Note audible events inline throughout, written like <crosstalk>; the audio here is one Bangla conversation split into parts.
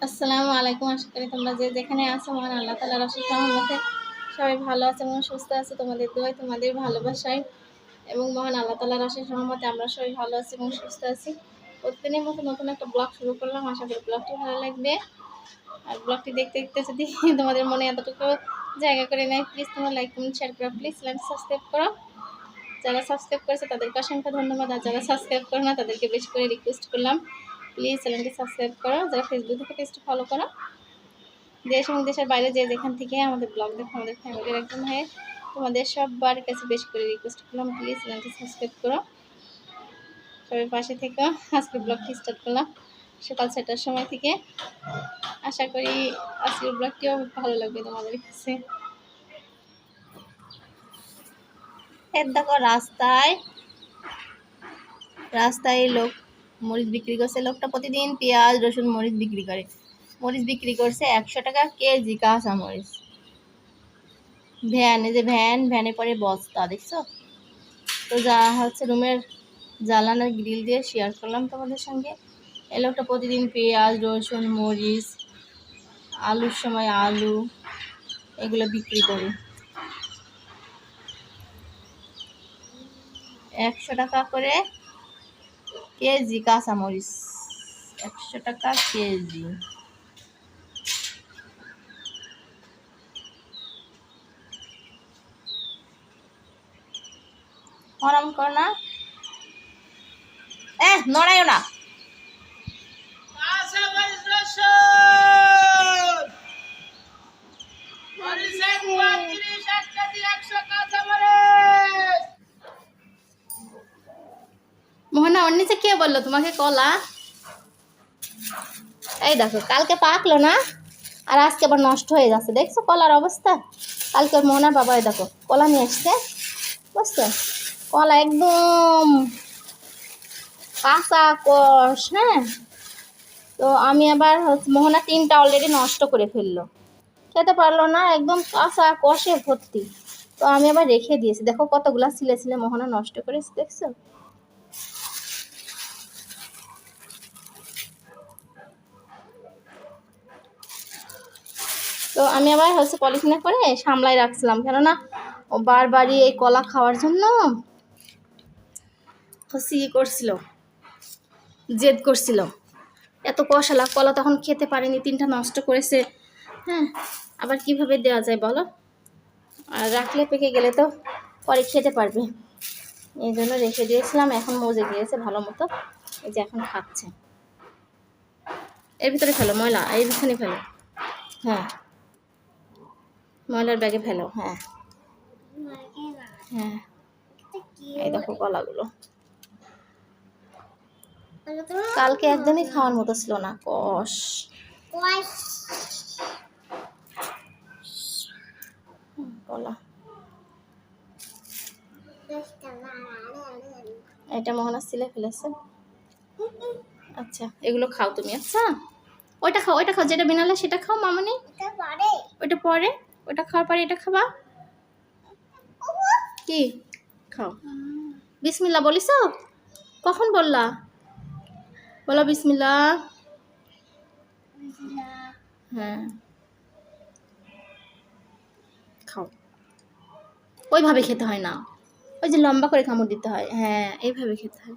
আসসালামু আলাইকুম। আশা করি তোমরা যে যেখানে আছো, মহান আল্লাহ তালার অশেষ রহমতে সবাই ভালো আছে এবং সুস্থ আছে। তোমাদের দোয়াই তোমাদের ভালোবাসায় এবং মহান আল্লাহ তালার অশেষ রহমতে আমরা সবাই ভালো আছি এবং সুস্থ আছি। প্রতিদিনের মতো নতুন একটা ব্লগ শুরু করলাম। আশা করি ব্লগটি ভালো লাগবে। আর ব্লগটি দেখতে দেখতে যদি <laughs> তোমাদের মনে এতটুকু জায়গা করে নেয় প্লিজ তোমরা লাইক কমেন্ট শেয়ার করো। প্লিজ চ্যানেল সাবস্ক্রাইব করো। যারা সাবস্ক্রাইব করেছে, তাদেরকে অসংখ্য ধন্যবাদ। আর যারা সাবস্ক্রাইব করে না, তাদেরকে বেশি করে রিকোয়েস্ট করলাম। প্লিজ চ্যানেলটি সাবস্ক্রাইব করো, যারা ফেসবুক থেকে পেজটি ফলো করো। দেশ এবং দেশের বাইরে যে যেখান থেকে আমাদের ব্লগ দেখো, আমাদের ফ্যামিলির একজন হয়ে তোমাদের সবার কাছে বেশি করে রিকোয়েস্ট করলাম প্লিজ চ্যানেলটি সাবস্ক্রাইব করো। সবাই পাশে থেকে আজকে ব্লগটি স্টার্ট করলাম। সকাল ছটার সময় থেকে। আশা করি আজকের ব্লগটিও ভালো লাগবে তোমাদের কাছে। দেখো রাস্তায় রাস্তায় লোক মরিচ বিক্রি করছে লোকটা প্রতিদিন পেঁয়াজ, রসুন, মরিচ বিক্রি করে। মরিচ বিক্রি করছে একশো টাকা কেজি কাঁচা মরিচ। ভ্যান এই যে ভ্যান ভ্যানে পরে বস্তা, দেখছ? তো যা হচ্ছে রুমের জ্বালানোর গ্রিল দিয়ে শেয়ার করলাম তোমাদের সঙ্গে। এই লোকটা প্রতিদিন পেঁয়াজ, রসুন, মরিচ, আলুর সময় আলু, এগুলো বিক্রি করে। একশো টাকা করে কেজি কাঁচামরিচ একশো টাকা কেজি। আরাম কর না। এ নড়াইও না। মোহনা ওর কে বলল? তোমাকে কলা? এই দেখো, কালকে পাকলো না, আর আজকে আবার নষ্ট হয়ে যাচ্ছে। দেখছ কলার অবস্থা? কালকে মোহনার বাবা দেখো, কলা নিয়ে এসছে। বুঝছ? কলা একদম কাঁচা কষ হ্যাঁ? তো আমি আবার মোহনা তিনটা অলরেডি নষ্ট করে ফেলল। খেতে পারল না, একদম কাঁচা কষে ভর্তি। তো আমি আবার রেখে দিয়েছি। দেখো কতগুলা ছিলে ছিলে মোহনা নষ্ট করেছি, দেখছ? তো আমি আবার হচ্ছে পলিথিনে করে সামলাই রাখছিলাম। কেননা বারবারই এই কলা খাওয়ার জন্য হচ্ছে ইয়ে করছিল, জেদ করছিল। এত কষালা কলা তখন খেতে পারেনি, তিনটা নষ্ট করেছে। হ্যাঁ আবার কীভাবে দেওয়া যায় বলো? আর রাখলে পেকে গেলে তো পরে খেতে পারবে। এই জন্য রেখে দিয়েছিলাম, এখন মজে গিয়েছে ভালো মতো। এই যে এখন খাচ্ছে। এর ভিতরে ফেলো ময়লা, এই ভিতরে ফেলো। হ্যাঁ। ময়লার ব্যাগে ফেলো হ্যাঁ। হ্যাঁ। এই দেখো কলাগুলো। কালকে একদমই খাওয়ার মতো ছিল না কষ। কলা। এটা মোহনা সিলে ফেলেছে। আচ্ছা এগুলো খাও তুমি আচ্ছা। ওইটা খাও ওইটা খাও যেটা বিনালে সেটা খাও মামনি। ওইটা পরে? ওইটা খাওয়ার পরে এটা খাবা? কি? খাও। বিসমিল্লা বলিস? কখন বললা? বলো বিসমিল্লা হ্যাঁ। খাও। ওইভাবে খেতে হয় না। ওই যে লম্বা করে কামড় দিতে হয়। হ্যাঁ এইভাবে খেতে হয়।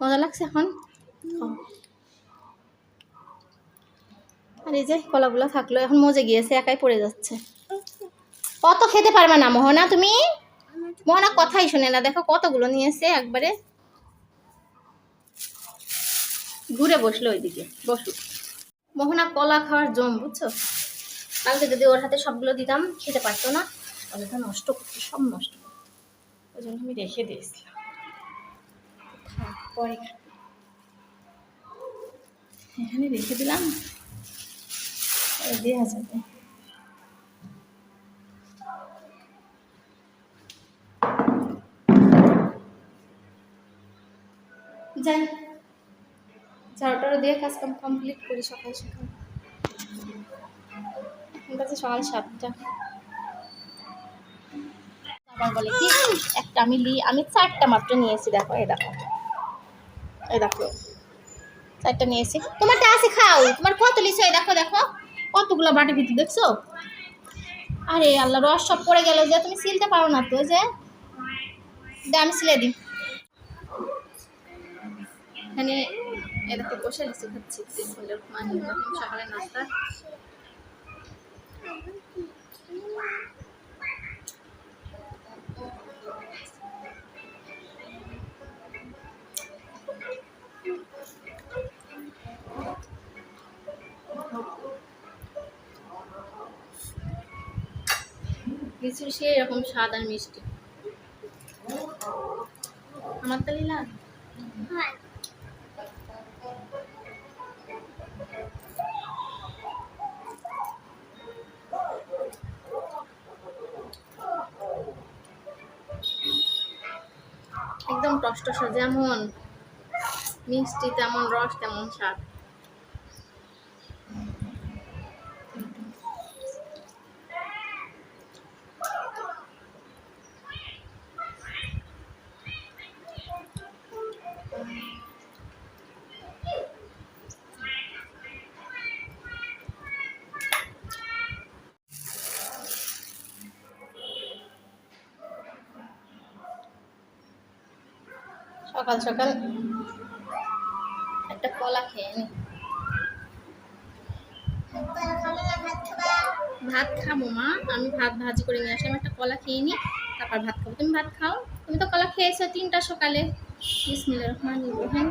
মজা লাগছে এখন? আর এই যে কলাগুলো থাকল, এখন মজে গিয়েছে, একাই পড়ে যাচ্ছে। কত খেতে পারবে না মোহনা তুমি? মোহনা কথাই শুনে না দেখো কতগুলো নিয়েছে একবারে। ঘুরে বসল ওইদিকে বসু। মোহনা কলা খাওয়ার জম বুঝছ? কালকে যদি ওর হাতে সবগুলো দিতাম খেতে পারতো না। অযথা নষ্ট করতো সব নষ্ট করতো। ওই জন্য আমি রেখে দিয়েছিলাম। পরে এখানে রেখে দিলাম। দেওয়া যাবে। যাই। ঝাড়ুটারও দিয়ে কাজ কাম কমপ্লিট করি সকাল সকাল। এখন কাছে সকাল সাতটা। বলে কি, একটা আমি লি আমি চারটা মাত্র নিয়েছি, দেখো, এই দেখো। এই দেখো। চারটা নিয়েছি। তোমারটা আছে, খাও। তোমার কত লিচু এই দেখো দেখো। কতগুলো বাটি ভিতরে দেখছ? আরে আল্লাহ, রস সব পড়ে গেল যে, তুমি সিলতে পারো না তো যে। আমি সিলে দিই। এখানে এ দেখো বসে লিচু খাচ্ছি সকালে নাস্তা। লিচু সে এরকম স্বাদ আর মিষ্টি। আমার তো লীলা? টসটস যেমন মিষ্টি তেমন রস তেমন স্বাদ। সকাল সকাল। একটা কলা খেয়ে নি। ভাত খাব মা, আমি ভাত ভাজি করে নিয়ে আসলাম একটা কলা খেয়ে নি, তারপর ভাত খাব। তুমি ভাত খাও? তুমি তো কলা খেয়েছো তিনটা সকালে। বিসমিল্লা রহমান রহিম।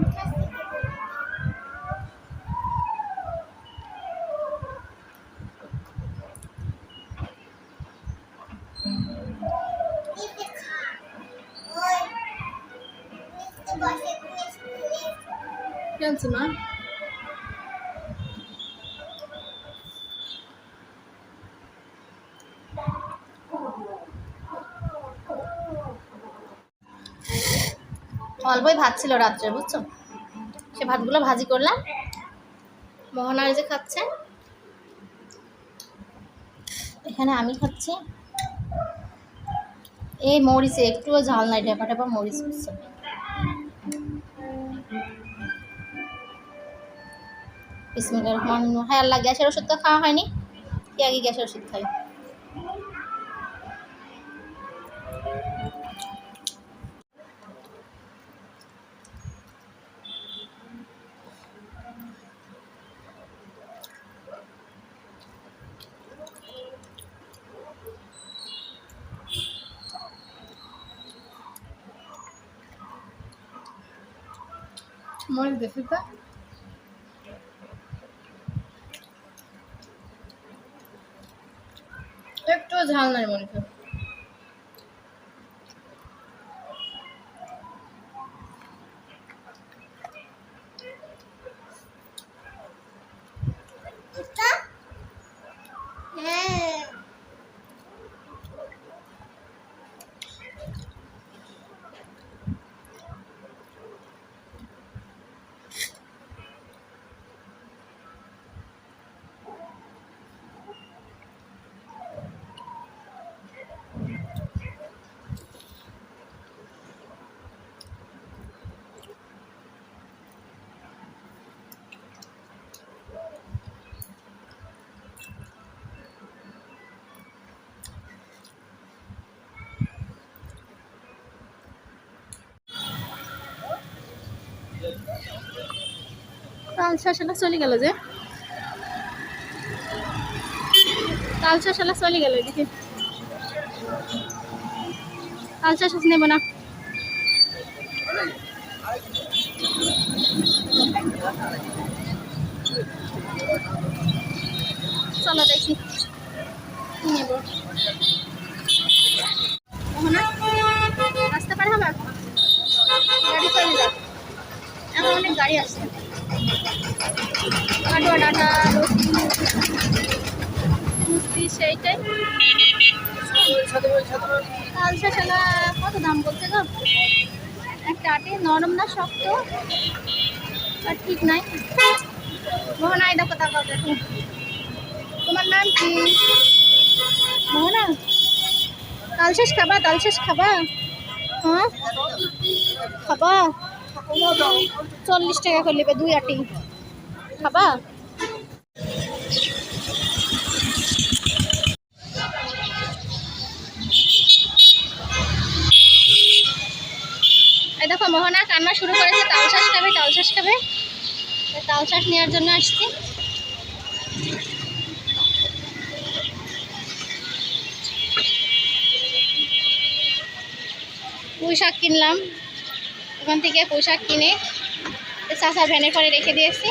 ভাত ছিল রাত্রে, বুঝছ? সে ভাতগুলো ভাজি করলাম। মোহনার যে খাচ্ছে। এখানে আমি খাচ্ছি। এই মরিচে, একটুও ঝাল নাই টেপা টেপা মরিচ করছে বিসমিল্লাহির রহমানির রহিম। হ্যাঁ আল্লাহ, গ্যাসের ওষুধ তো খাওয়া হয়নি। কি আগে গ্যাসের ওষুধ খাই? দেখি তো একটু ঝাল নাই মনে কালসা শালা চলে গেল যে। কালসা শালা চলে গেল এদিকে। কালসা শাস নেব না। চলো দেখি। নেব মোহনা রাস্তা পার হবা গাড়ি চলে যাক এখন অনেক গাড়ি আসছে কাটোয়া ডাটা মুস্তি সেইটাই। কালসা শালা কত দাম বলছে গো? একটা আটে, নরম না শক্ত? আর ঠিক নাই। মোহনা দেখো, তাকাও দেখো। তোমার নাম কি? মোহনা? তালশেষ খাবা তালশেষ খাবা? হ্যাঁ? খাবা? চল্লিশ টাকা করে নেবে, দুই আটি। খাবা? এই দেখো, মোহনা কান্না শুরু করেছে। তাল শাস খাবে, তাল শাস খাবে। তাল শাস নেওয়ার জন্য আসছি। পুঁই শাক কিনলাম। ওখান থেকে পোশাক কিনে চাষা ভ্যানের পরে রেখে দিয়েছি।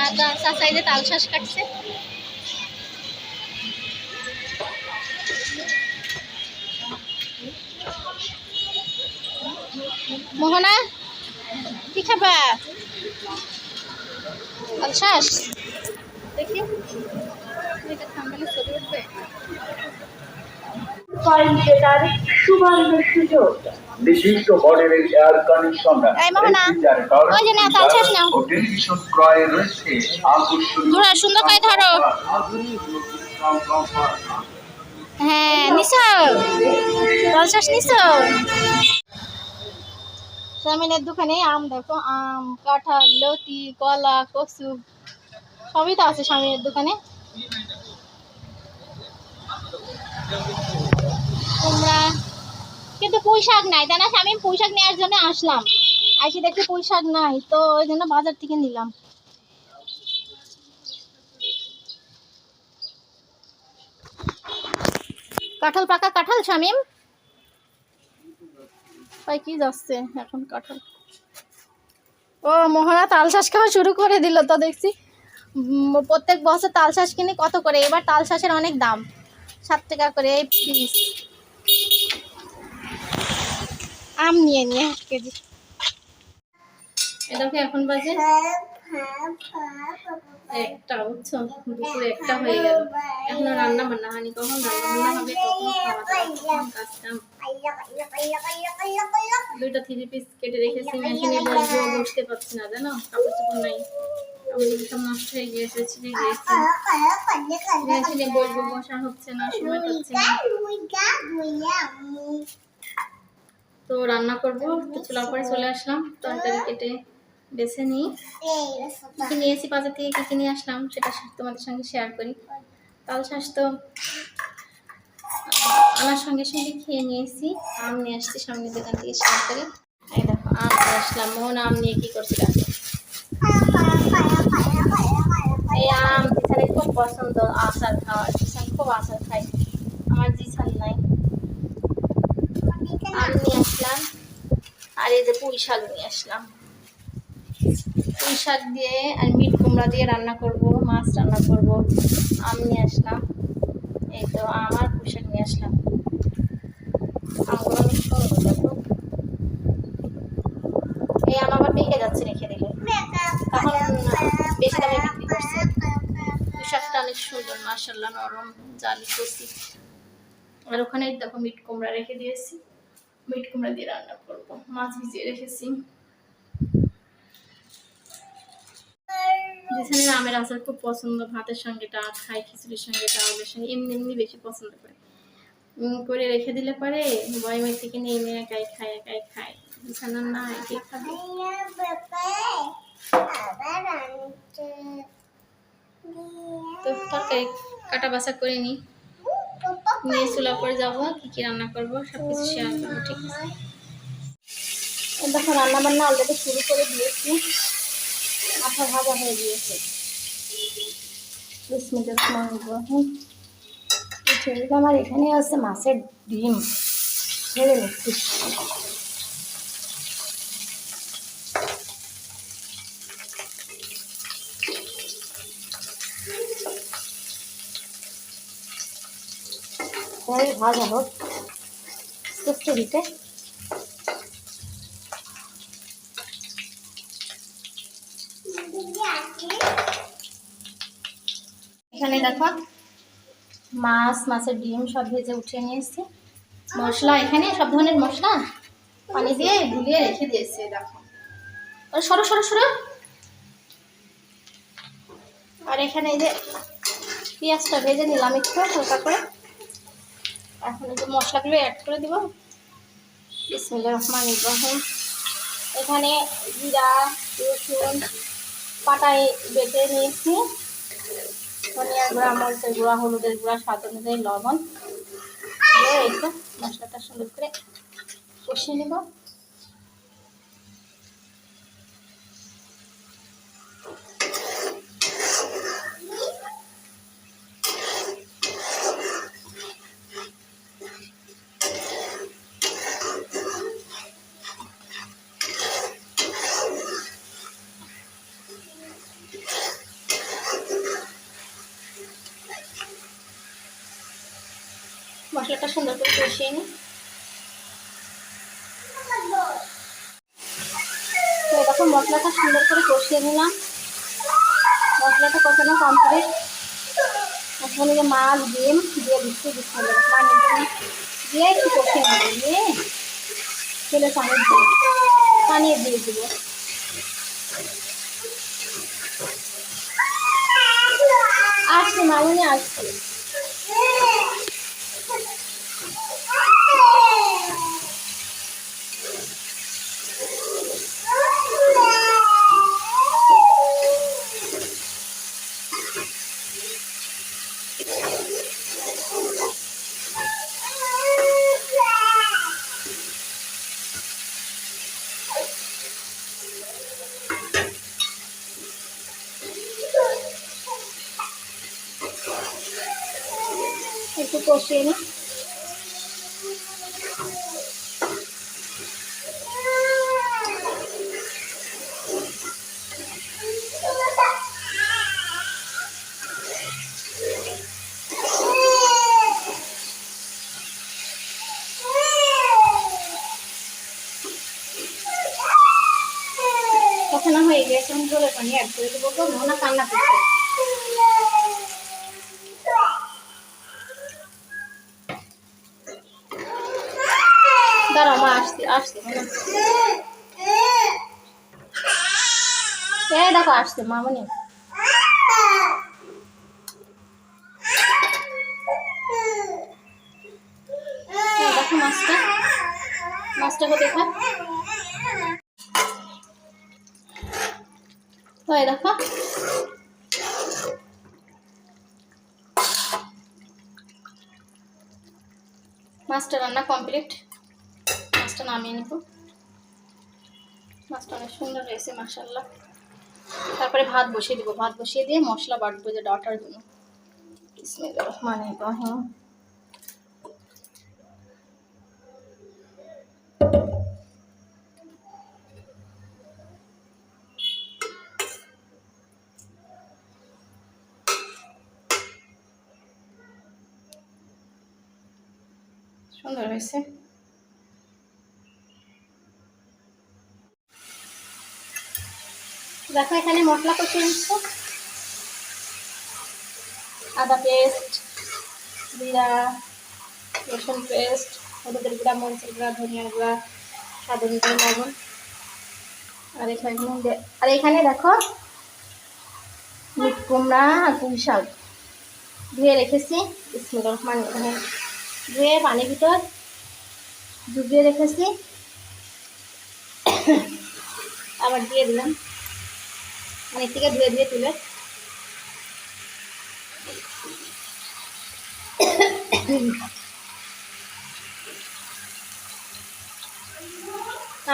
আর চাষা যে তাল শ্বাস কাটছে। মোহনা, কি খাবা তাল শ্বাস দেখি। ছবি উঠবে। সুযোগ। মডেলের এয়ার কন্ডিশনার রেফ্রিজারেটর, নাও, তাল চাস নাও। ও টেলিভিশন ক্রয়ে রয়েছে আকর্ষণীয় সুন্দর করে ধরো। হ্যাঁ নিছো নিছো দোকানে আম দেখো আম কাঁঠাল লতি কলা কচু সবই তো আছে স্বামীর দোকানে কুমড়া কিন্তু পুঁই শাক নাই। তাই না স্বামী পুঁই শাক নেওয়ার জন্য আসলাম। আসি দেখি পুঁই শাক নাই, তো ওই জন্য বাজার থেকে নিলাম। কাঁঠাল পাকা কাঁঠাল, শামিম? ভাই কি যাচ্ছে এখন কাঁঠাল? ও, মোহনা তাল শ্বাস খাওয়া শুরু করে দিল তো দেখছি। প্রত্যেক বছর তাল শ্বাস কিনে, কত করে? এবার তাল শ্বাসের অনেক দাম। সাত টাকা করে এই পিস আম নিয়ে নিয়ে এক কেজি। এ দেখো এখন বাজে? একটা, বুঝছ? দুপুরে একটা হয়ে গেল। এখনও রান্না বান্না হয়নি। কখন রান্না বান্না হবে দুইটা থ্রি পিস কেটে রেখেছি, মেশিনে বসবো, বসতে পারছি না, জানো? কাপড় চোপড় নাই সব নষ্ট হয়ে গিয়েছে বসা হচ্ছে না, সময় পাচ্ছি না। তো রান্না করব। চুলার পরে চলে আসলাম। তরকারি কেটে বেছে নিই। কী নিয়েছি বাজার থেকে কী কী নিয়ে আসলাম, সেটা তোমাদের সঙ্গে শেয়ার করি। তাল শ্বাস তো আমার সঙ্গে সঙ্গে খেয়ে নিয়েছি আম নিয়ে আসছি, সামনের দোকান থেকে শেয়ার করি। এই দেখো, আম নিয়ে আসলাম। মোহন, আম নিয়ে কী করছি দেখো এই আম জিসানে খুব পছন্দ, আচার খাওয়ার খুব আচার খাই। আমার জিসান নাই। নিয়ে আসলাম। আর এই যে নিয়ে আসলাম। দিয়ে আর মিট কুমড়া দিয়ে রান্না মাছ রান্না আর সুন্দর এই যাচ্ছে রেখে অনেক সুন্দর নরম, জালি কষি আর ওখানে দেখো মিট কুমড়া রেখে দিয়েছি। মিট কুমড়া দিয়ে রান্না করব। মাছ ভিজিয়ে রেখেছি। যেখানে আমের আচার খুব পছন্দ, ভাতের সঙ্গে টা খাই, খিচুড়ির সঙ্গে ডাউলের সঙ্গে এমনি এমনি বেশি পছন্দ করে। করে রেখে দিলে পরে বয়মের থেকে নিয়ে নিয়ে একাই খায় একাই খায়। বিছানার না একাই খাবে? তো তরকারি কাটা বাছা করে নিই নিয়ে চুলা করে যাব, কি কি রান্না করব সব শেয়ার করব, ঠিক আছে? দেখো রান্না বান্না অলরেডি শুরু করে দিয়েছি। মাথা ভাজা হয়ে গিয়েছে। আমার এখানে আছে, মাছের ডিম। ছেড়ে নিচ্ছি তাই ভাজা হোক একটু দিতে। এখানে দেখো, মাছ, মাছের ডিম সব ভেজে উঠিয়ে নিয়ে এসেছি। মশলা এখানে, সব ধরনের মশলা? পানি দিয়ে গুলিয়ে রেখে দিয়েছে, দেখো। সরো সরো সরো। আর এখানে এই যে পেঁয়াজটা ভেজে নিলাম একটু হালকা করে। এখন এই যে মশলাগুলো অ্যাড করে দিব। বিসমিল্লাহির রহমানির রহিম। এখানে জিরা, রসুন, পাটায় বেটে নিয়েছি। ধনিয়া গুঁড়া, মরিচের গুঁড়া, হলুদের গুঁড়া, স্বাদ অনুযায়ী লবণ। দিয়ে তো মশলাটা সুন্দর করে কষিয়ে নেব। মশলাটা সুন্দর করে কষিয়ে নিই। তো দেখো মশলাটা সুন্দর করে কষিয়ে নিলাম। মশলাটা কষানো কমপ্লিট এখন যে মাছ, ডিম, দিয়ে দিচ্ছি দিচ্ছি। দিয়ে দিয়ে একটু কষিয়ে নেব। দিয়ে তেলে পানি দিয়ে পানি দিয়ে দিব। আসছে, মামুনি আসছে। একটু কষিয়ে নিই কখনো হয়ে গেছে আমি জলের পানি অ্যাড করে দেবো তো মোহনা কান্না করছে দাঁড়াও, মা, আসছি আসছি। এ দেখো, আসছে, মামনি। এই দেখো মাছটা। মাছটাকে দেখা? হয় দেখো। মাছটা রান্না কমপ্লিট। নামিয়ে নিব। মাছটা অনেক সুন্দর হয়েছে মাসাল্লাহ তারপরে ভাত বসিয়ে দিব। ভাত বসিয়ে দিয়ে মশলা বাটবো যে ডাটার জন্য। বিসমিল্লাহির রহিম। সুন্দর হয়েছে। দেখো, এখানে মশলা কষিয়ে নিচ্ছ। আদা পেস্ট, জিরা, রসুন পেস্ট, হলুদের গুঁড়া, মরিচের গুঁড়া, ধনিয়ার গুঁড়া, স্বাদ অনুযায়ী লবণ। আর এখানে আর এখানে দেখো, মিট কুমড়া আর পুঁই শাক। ধুয়ে রেখেছি বিসমিল্লাহির রহমানির রহিম ধুয়ে পানির ভিতর ডুবিয়ে রেখেছি। আবার দিয়ে দিলাম। অনেক থেকে ধুয়ে ধুয়ে তুলে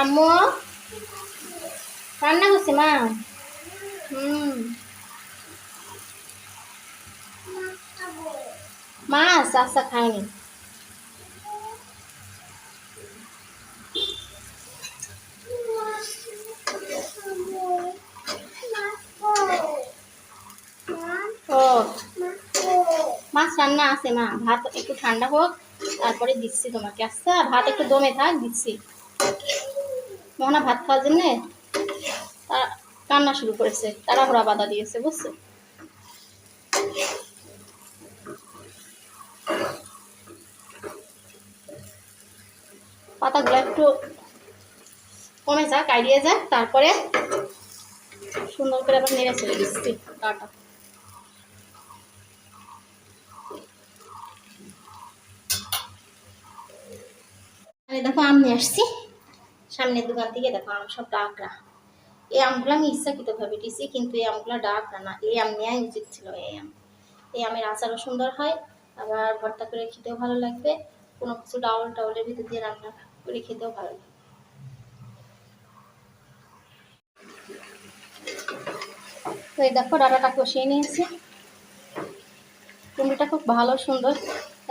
আম্মু রান্না করছে মা। হুম। মাছ আচ্ছা খায়নি। ও মাছ রান্না আছে, মা। ভাত একটু ঠান্ডা হোক, তারপরে দিচ্ছি তোমাকে। আচ্ছা ভাত একটু দমে থাক, দিচ্ছি। মোহনা ভাত খাওয়ার জন্যে তারা কান্না শুরু করেছে তারা ঘোরা বাধা দিয়েছে, বুঝছ? পাতাগুলো একটু কমে যাক, আইডিয়ে যাক, তারপরে সুন্দর করে আবার নেড়ে ছেড়ে দিচ্ছি দেখো, আম নিয়ে আসছি। সামনের দোকান থেকে দেখো, আম সব ডাকরা। এই আমগুলো আমি ইচ্ছাকৃতভাবে দিয়েছি কিন্তু এই আমগুলো ডাকরা না। এই আম নেওয়াই উচিত ছিল, এই আম। এই আমের আচারও সুন্দর হয়, আবার ভর্তা করে খেতেও ভালো লাগবে। কোনো কিছু ডাউল টাউলের ভিতর দিয়ে রান্না করে খেতেও ভালো লাগবে। তো এই দেখো ডাটাটা কষিয়ে নিয়েছি। কুমড়োটা খুব ভালো, সুন্দর।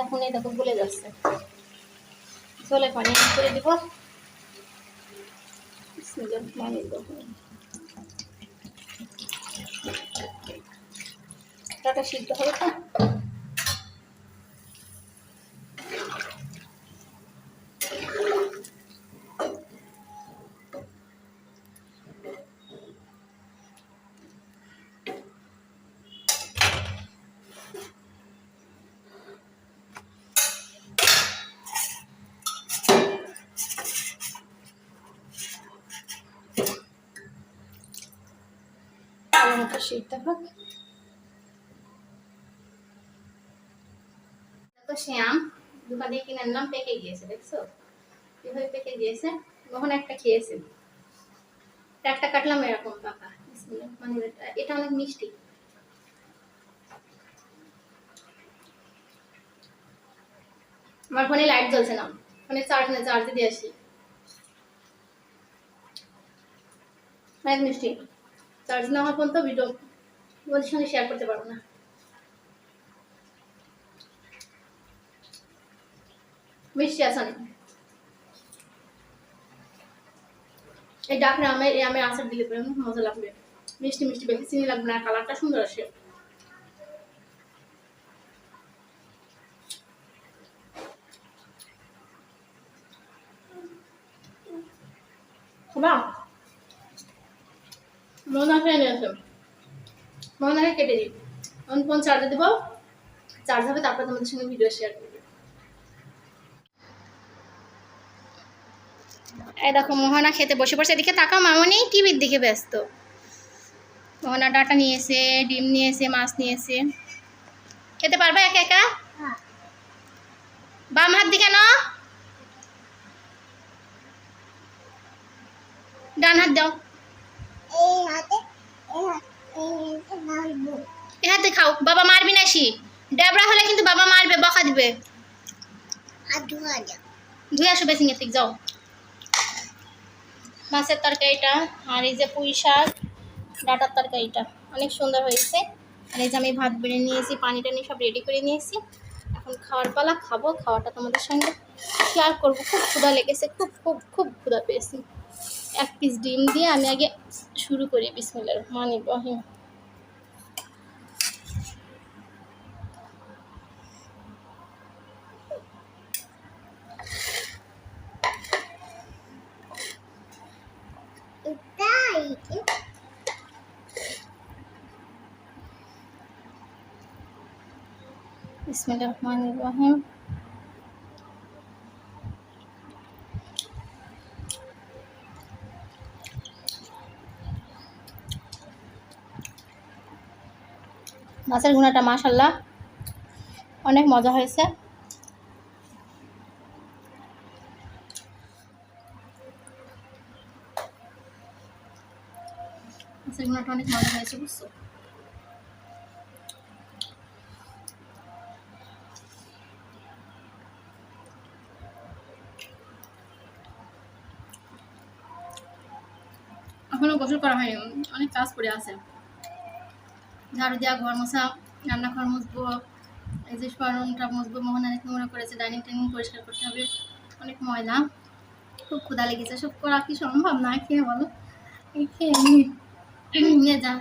এখন এই দেখো ভুলে যাচ্ছে। চলে পানি করে দিব। ডাটা সিদ্ধ হবে তো বসে ইত্তেফাক তো শ্যাম দোকান দিয়ে কিনে আনলাম, পেকে গিয়েছে, দেখছ? কীভাবে পেকে গিয়েছে? তখন একটা খেয়েছে। একটা কাটলাম এরকম পাকা মানে এটা- অনেক মিষ্টি। আমার ফোনে লাইট জ্বলছে না। ফোনে চার্জ না চার্জ দিয়ে আসি। অনেক মিষ্টি। চার্জ না হওয়ার পর্যন্ত ভিডিও তোমাদের সঙ্গে শেয়ার করতে পারব না। মিষ্টি আছে অনেক। এই ডাকরে আমের এই আমের আচার দিলে পরে মজা লাগবে। মিষ্টি মিষ্টি, বেশি চিনি লাগবে না, কালারটা সুন্দর আসে। বাহ! মনে আসে এনে মনে আগে কেটে দিই। এখন ফোন চার্জে দেবো চার্জ হবে তারপর তোমাদের সঙ্গে ভিডিও শেয়ার করব। এই দেখো মোহনা খেতে বসে পড়ছে। এদিকে তাকাও মামনি টিভির দিকে ব্যস্ত। মোহনা ডাটা নিয়েছে ডিম নিয়েছে মাছ নিয়েছে। খেতে পারবে একা একা? বাম হাত দিকে না ডান হাত দাও। এ হাতে। খাও। বাবা মারবি না সি। ডেবরা হলে কিন্তু বাবা মারবে বকা দিবে। ধুয়ে আসো বেসিং থেকে যাও। মাছের তরকারিটা আর এই যে পুঁই শাক ডাটার তরকারিটা। অনেক সুন্দর হয়েছে। আর এই যে আমি ভাত বেড়ে নিয়েছি পানিটা নিয়ে সব রেডি করে নিয়েছি। এখন খাওয়ার পালা খাব খাওয়াটা তোমাদের সঙ্গে শেয়ার করব। খুব ক্ষুধা লেগেছে খুব খুব খুব ক্ষুধা পেয়েছি। এক পিস ডিম দিয়ে আমি আগে শুরু করি বিসমিল্লাহ রহমান ইব্রাহিম বিসমিল্লাহ রহমান ইব্রাহিম মাছের গুঁড়াটা মাশাল্লাহ অনেক মজা হয়েছে। এখনও গোসল করা হয়নি অনেক কাজ পড়ে আছে। ঝাড়ু দেওয়া, ঘর মোছা, রান্নাঘর মুছবো, এই যে স্মরণটা মুছবো, মোহন অনেক নোংরা করেছে ডাইনিং টাইনিং পরিষ্কার করতে হবে, অনেক ময়লা, খুব ক্ষুদা লেগেছে সব করা কি সম্ভব না, খেয়ে বলো? এই খেয়ে নিয়ে যা,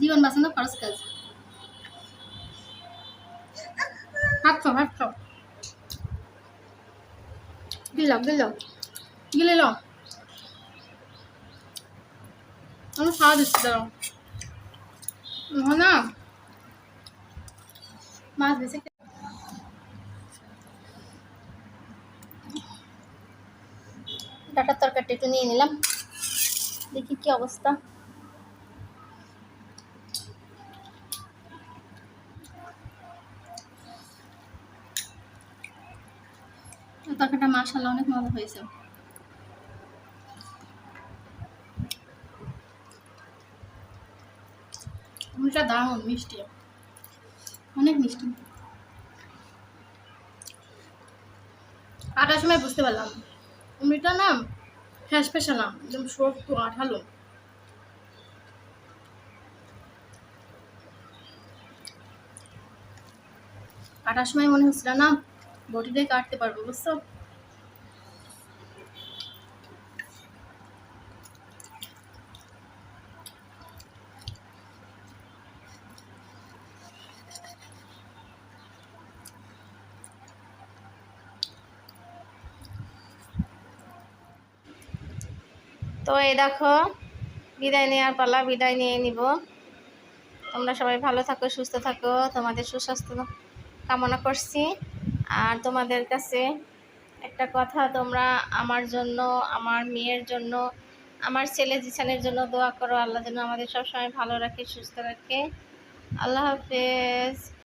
জীবন বাঁচানো খরচ কাজ। হাঁটছ হাঁটছ গিল গিল গিলে লো আমি খাওয়া দিচ্ছি, দাঁড়াও। না মাছ বেশি ডাটার তরকারিটা একটু নিয়ে নিলাম দেখি কি অবস্থা তরকারিটা মাশাল্লাহ অনেক মজা হয়েছে মুড়িটা দারুণ মিষ্টি। অনেক মিষ্টি। কাটার সময় বুঝতে পারলাম। মুড়িটা না ফ্যাস ফ্যাসা না একদম শক্ত আঠালো। কাটার সময় মনে হচ্ছিল, না, বটিটাই কাটতে পারব, বুঝছ? তো এই দেখো, বিদায় নেওয়ার পালা, বিদায় নিয়ে নিব। তোমরা সবাই ভালো থাকো, সুস্থ থাকো। তোমাদের সুস্বাস্থ্য কামনা করছি। আর তোমাদের কাছে একটা কথা, তোমরা আমার জন্য, আমার মেয়ের জন্য, আমার ছেলে জিসানের জন্য দোয়া করো। আল্লাহ যেন আমাদের সবসময় ভালো রাখে, সুস্থ রাখে। আল্লাহ হাফেজ।